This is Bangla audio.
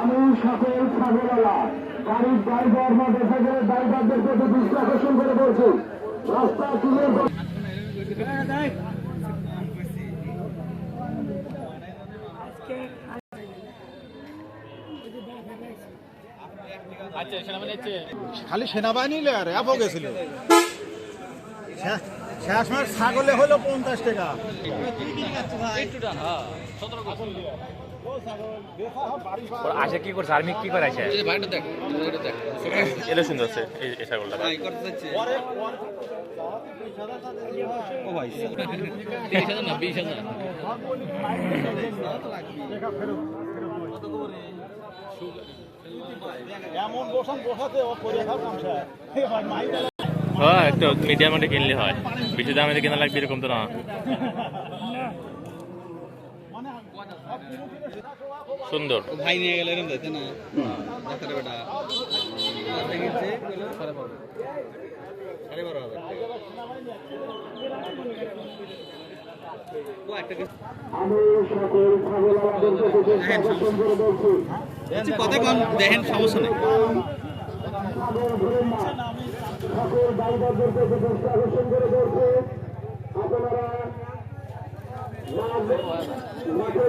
আমি সকল ছাগলালা গাড়ির ড্রাইভার বা ড্রাইভারদের প্রতি দৃষ্টি আকর্ষণ করে বলছি রাস্তা তুলে খালি সেনাবাহিনী র্যাবও গেছিল। শেষ ছাগলে হলো পঞ্চাশ টাকা। আসে কি করছে? আর্মি কি করে আসে এলো সুন্দর আছে এই এই ছাগলটা। এমন বসান বসাতে হ্যাঁ একটু মিডিয়াম মধ্যে কিনলে হয়। বেশি দামে কেনা লাগবে এরকম তো না। সুন্দর। ভাই নিয়ে গেলে এরকম দেখতে না। ডাক্তার বেটা। কথা কম, দেখেন সমস্যা নেই। ছাগল ধরুন না সকল দৃষ্টি আকর্ষণ করে বলছি আপনারা